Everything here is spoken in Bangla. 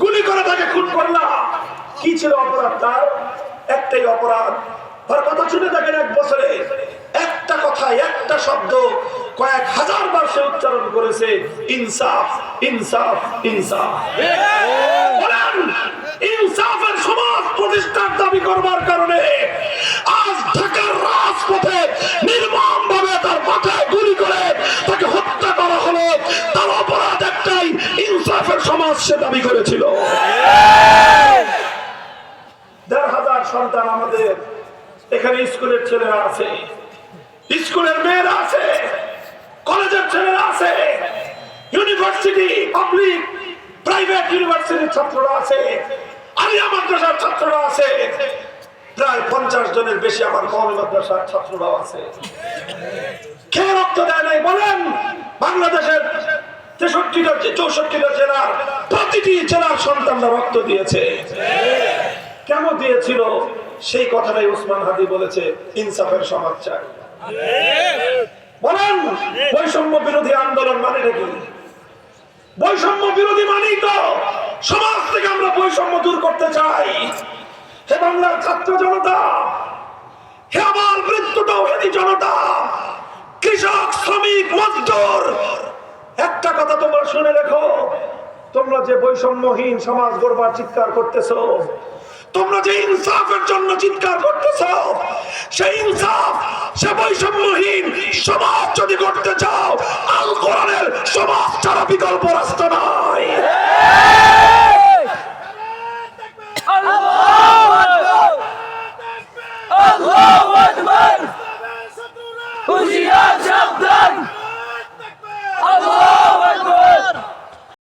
গুলি করে তাকে খুন করলাম। কি ছিল অপরাধ তার? একটাই অপরাধ। তার কথা শুনে দেখেন এক বছরে একটা কথা একটা শব্দ কয়েক হাজার বার সে উচ্চারণ করেছে, ইনসাফ ইনসাফ ইনসাফ। সে দাবি করেছিল। দেড় হাজার সন্তান আমাদের এখানে স্কুলের ছেলেরা আছে। স্কুলের মেয়েরা আছে, কলেজের ছেলেরা আছে, ইউনিভার্সিটি, পাবলিক, প্রাইভেট ইউনিভার্সিটির ছাত্ররা আছে, আলিয়া মাদ্রাসার ছাত্ররা আছে। প্রায় পঞ্চাশ জনের বেশি আমার কওমি মাদ্রাসার ছাত্ররাও আছে। কে রক্ত দেয় নাই বলেন? বাংলাদেশের তেষট্টিটা চৌষট্টিটা জেলার প্রতিটি জেলার সন্তানরা রক্ত দিয়েছে। কেন দিয়েছিল? সেই কথাটাই উসমান হাদি বলেছে, ইনসাফের সমাজ বলেন, বৈষম্য বিরোধী আন্দোলন মানে কি? বৈষম্য বিরোধী মানেই তো সমাজ থেকে আমরা বৈষম্য দূর করতে চাই। হে বাংলার ছাত্র জনতা, হে আমার মৃত্যুটাও হেদি জনতা, কৃষক, শ্রমিক, মজদুর কথা তোমরা শুনে রেখো। তোমরা যে বৈষম্যহীন সমাজ গড়বার চিৎকার করতেছ, তোমরা যে ইনসাফের জন্য চিৎকার করতেছ, সেই ইনসাফ, সে বৈষম্যহীন সমাজ যদি করতে চাও, আল কোরআনের সমাজ ছাড়া বিকল্প রাস্তা নাই।